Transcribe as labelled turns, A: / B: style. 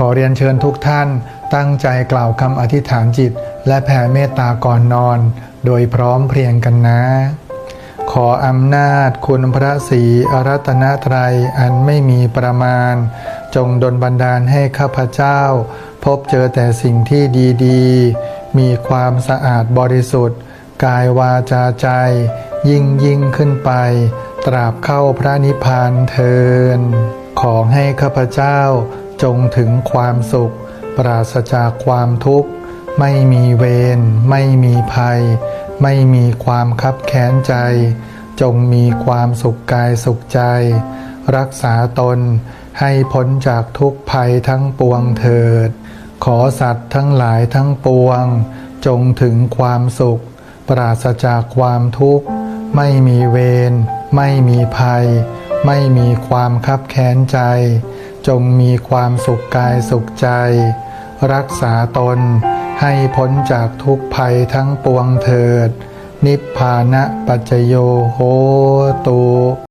A: ขอเรียนเชิญทุกท่านตั้งใจกล่าวคำอธิษฐานจิต และแผ่เมตตาก่อนนอน โดยพร้อมเพรียงกันนะ ขออำนาจคุณพระศรีอรัตนตรัยอันไม่มีประมาณ จงดลบันดาลให้ข้าพเจ้า พบเจอแต่สิ่งที่ดีๆ มีความสะอาดบริสุทธิ์ กายวาจาใจ ยิ่งยิ่งขึ้นไป ตราบเข้าพระนิพพานเทินขอให้ข้าพเจ้า จงถึงความสุข ปราศจากความทุกข์ ไม่มีเวรไม่มีภัย ไม่มีความคับแค้นใจ จงมีความสุขกายสุขใจ รักษาตนให้พ้นจากทุกภัยทั้งปวงเถิด ขอสัตว์ทั้งหลายทั้งปวง จงถึงความสุข ปราศจากความทุกข์ ไม่มีเวรไม่มีภัย ไม่มีความคับแค้นใจ จงมีความสุขกายสุขใจ รักษาตนให้พ้นจากทุกภัยทั้งปวงเถิด นิพพานะปัจจโยโหตุ